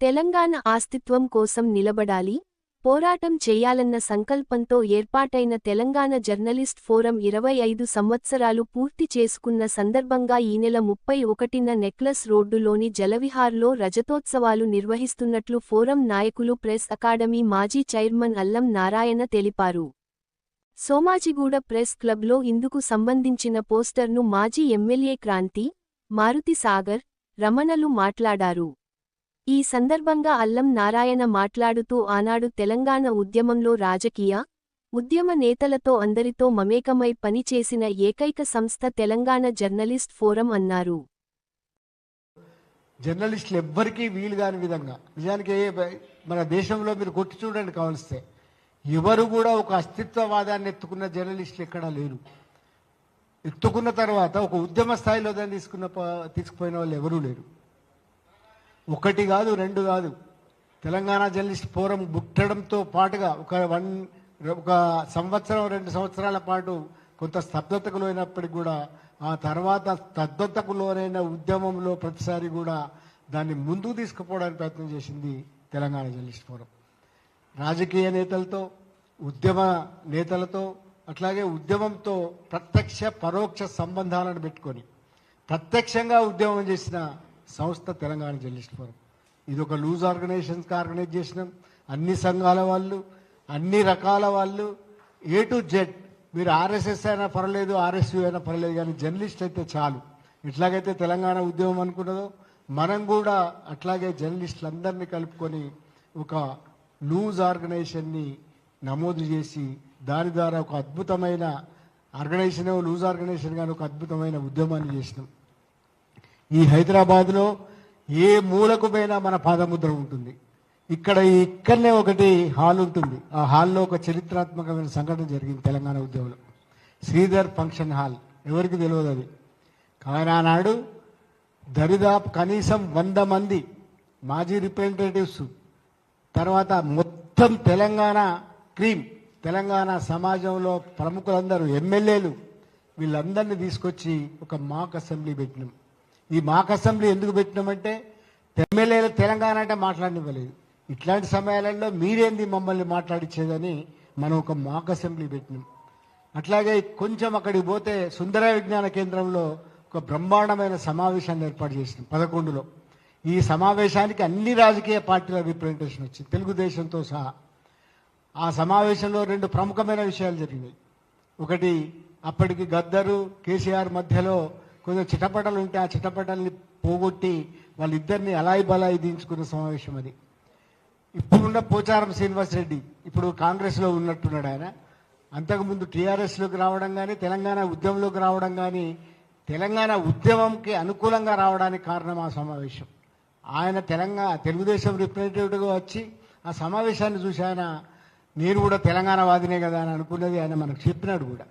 తెలంగాణ ఆస్తిత్వం కోసం నిలబడాలి పోరాటం చేయాలన్న సంకల్పంతో ఏర్పాటైన తెలంగాణ జర్నలిస్ట్ ఫోరం ఇరవై ఐదు సంవత్సరాలు పూర్తి చేసుకున్న సందర్భంగా ఈ నెల ముప్పై ఒకటిన నెక్లెస్ రోడ్డులోని జలవిహార్లో రజతోత్సవాలు నిర్వహిస్తున్నట్లు ఫోరం నాయకులు ప్రెస్ అకాడమీ మాజీ చైర్మన్ అల్లం నారాయణ తెలిపారు. సోమాజిగూడ ప్రెస్ క్లబ్లో ఇందుకు సంబంధించిన పోస్టర్ను మాజీ ఎమ్మెల్యే క్రాంతి మారుతి సాగర్ రమణలు మాట్లాడారు. ఈ సందర్భంగా అల్లం నారాయణ మాట్లాడుతూ ఆనాడు తెలంగాణ ఉద్యమంలో రాజకీయ ఉద్యమ నేతలతో అందరితో మమేకమై పనిచేసిన ఏకైక సంస్థ తెలంగాణ జర్నలిస్ట్ ఫోరం అన్నారు. జర్నలిస్టులు ఎవ్వరికీ వీలు కాని విధంగా నిజానికి మన దేశంలో మీరు కొట్టి చూడండి కావలిస్తే ఎవరు కూడా ఒక అస్తిత్వవాదాన్ని ఎత్తుకున్న జర్నలిస్టులు ఎక్కడా లేరు. ఎత్తుకున్న తర్వాత ఒక ఉద్యమ స్థాయిలో దాన్ని తీసుకున్న తీసుకుపోయిన వాళ్ళు ఎవరూ లేరు. ఒకటి కాదు రెండు కాదు. తెలంగాణ జర్నలిస్ట్ ఫోరం బుట్టడంతో పాటుగా ఒక వన్ ఒక సంవత్సరం రెండు సంవత్సరాల పాటు కొంత స్తబ్దతకు లోనప్పటికి కూడా ఆ తర్వాత స్తబ్దతకు లోనైన ఉద్యమంలో ప్రతిసారి కూడా దాన్ని ముందుకు తీసుకుపోవడానికి ప్రయత్నం చేసింది తెలంగాణ జర్నలిస్ట్ ఫోరం. రాజకీయ నేతలతో ఉద్యమ నేతలతో అట్లాగే ఉద్యమంతో ప్రత్యక్ష పరోక్ష సంబంధాలను పెట్టుకొని ప్రత్యక్షంగా ఉద్యమం చేసిన సంస్థ తెలంగాణ జర్నలిస్ట్ ఫోరం. ఇది ఒక లూజ్ ఆర్గనైజేషన్స్కి ఆర్గనైజ్ చేసినాం అన్ని సంఘాల వాళ్ళు అన్ని రకాల వాళ్ళు ఏ టు జెడ్ మీరు ఆర్ఎస్ఎస్ అయినా పర్లేదు ఆర్ఎస్యూ అయినా పర్లేదు కానీ జర్నలిస్ట్ అయితే చాలు. ఎట్లాగైతే తెలంగాణ ఉద్యమం అనుకున్నదో మనం కూడా అట్లాగే జర్నలిస్టులందరినీ కలుపుకొని ఒక లూజ్ ఆర్గనైజేషన్ని నమోదు చేసి దాని ద్వారా ఒక అద్భుతమైన ఆర్గనైజేషన్ లూజ్ ఆర్గనైజేషన్ కానీ ఒక అద్భుతమైన ఉద్యమాన్ని చేసినాం. ఈ హైదరాబాద్లో ఏ మూలకు పోయినా మన పాదముద్ర ఉంటుంది. ఇక్కడ ఇక్కడనే ఒకటి హాల్ ఉంటుంది. ఆ హాల్లో ఒక చరిత్రాత్మకమైన సంఘటన జరిగింది తెలంగాణ ఉద్యమంలో. Sridhar function hall. ఎవరికి తెలియదు అది? కానీ ఆనాడు దరిదాపు కనీసం వంద మంది మాజీ రిప్రజెంటేటివ్స్ తర్వాత మొత్తం తెలంగాణ క్రీమ్ తెలంగాణ సమాజంలో ప్రముఖులందరూ ఎమ్మెల్యేలు వీళ్ళందరినీ తీసుకొచ్చి ఒక మాక్ అసెంబ్లీ పెట్టినాం. ఈ మాక్ అసెంబ్లీ ఎందుకు పెట్టినామంటే ఎమ్మెల్యేలు తెలంగాణ అంటే మాట్లాడనివ్వలేదు. ఇట్లాంటి సమయాలలో మీరేంది మమ్మల్ని మాట్లాడించేదని మనం ఒక మాక్ అసెంబ్లీ పెట్టినాం. అట్లాగే కొంచెం అక్కడికి పోతే సుందర విజ్ఞాన కేంద్రంలో ఒక బ్రహ్మాండమైన సమావేశాన్ని ఏర్పాటు చేసినాం పదకొండులో. ఈ సమావేశానికి అన్ని రాజకీయ పార్టీల రిప్రజెంటేషన్ వచ్చింది. తెలుగుదేశంతో సహా. ఆ సమావేశంలో రెండు ప్రముఖమైన విషయాలు జరిగినాయి. ఒకటి అప్పటికి గద్దరు కేసీఆర్ మధ్యలో కొంచెం చిటపటలు ఉంటే ఆ చిటపటల్ని పోగొట్టి వాళ్ళిద్దరిని అలాయి బలాయి దించుకున్న సమావేశం అది. ఇప్పుడున్న పోచారం శ్రీనివాస్ రెడ్డి ఇప్పుడు కాంగ్రెస్లో ఉన్నట్టున్నాడు ఆయన. అంతకుముందు టీఆర్ఎస్లోకి రావడం కానీ తెలంగాణ ఉద్యమంలోకి రావడం కానీ తెలంగాణ ఉద్యమంకి అనుకూలంగా రావడానికి కారణం ఆ సమావేశం. ఆయన తెలంగాణ తెలుగుదేశం రిప్రజెంటేటివ్గా వచ్చి ఆ సమావేశాన్ని చూసి ఆయన నేను కూడా తెలంగాణ వాదినే కదా అని అనుకున్నది ఆయన మనకు చెప్పినాడు కూడా.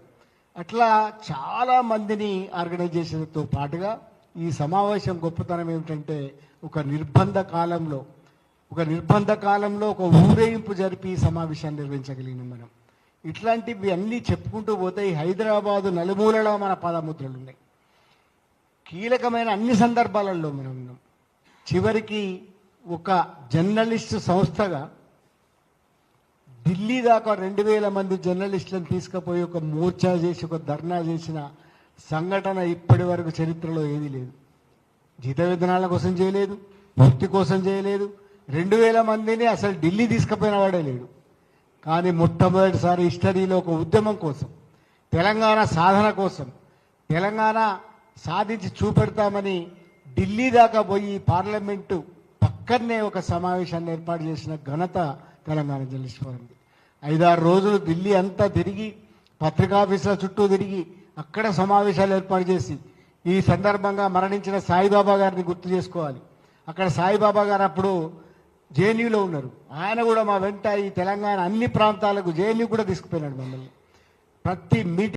అట్లా చాలా మందిని ఆర్గనైజేషన్తో పాటుగా ఈ సమావేశం గొప్పతనం ఏమిటంటే ఒక నిర్బంధ కాలంలో ఒక నిర్బంధ కాలంలో ఒక ఊరేగింపు జరిపి సమావేశాన్ని నిర్వహించగలిగినాం మనం. ఇట్లాంటివి అన్నీ చెప్పుకుంటూ పోతే హైదరాబాదు నలుమూలలో మన పాదముద్రలు ఉన్నాయి. కీలకమైన అన్ని సందర్భాలలో మనం ఉన్నాం. చివరికి ఒక జర్నలిస్టు సంస్థగా ఢిల్లీ దాకా రెండు వేల మంది జర్నలిస్టులను తీసుకుపోయి ఒక మోర్చా చేసి ఒక ధర్నా చేసిన సంఘటన ఇప్పటి వరకు చరిత్రలో ఏదీ లేదు. జీత విధానాల కోసం చేయలేదు భక్తి కోసం చేయలేదు. రెండు వేల మందిని అసలు ఢిల్లీ తీసుకుపోయిన వాడే లేడు. కానీ మొట్టమొదటిసారి హిస్టరీలో ఒక ఉద్యమం కోసం తెలంగాణ సాధన కోసం తెలంగాణ సాధించి చూపెడతామని ఢిల్లీ దాకా పోయి పార్లమెంటు పక్కనే ఒక సమావేశాన్ని ఏర్పాటు చేసిన ఘనత తెలంగాణ జర్నలిస్ట్ ఫోరం. ఐదారు రోజులు ఢిల్లీ అంతా తిరిగి పత్రికాఫీసుల చుట్టూ తిరిగి అక్కడ సమావేశాలు ఏర్పాటు చేసి ఈ సందర్భంగా మరణించిన సాయిబాబా గారిని గుర్తు చేసుకోవాలి. అక్కడ సాయిబాబా గారు అప్పుడు జేఎన్యూలో ఉన్నారు. ఆయన కూడా మా వెంట ఈ తెలంగాణ అన్ని ప్రాంతాలకు జేఎన్యూ కూడా తీసుకుపోయినాడు మమ్మల్ని. ప్రతి మీటింగ్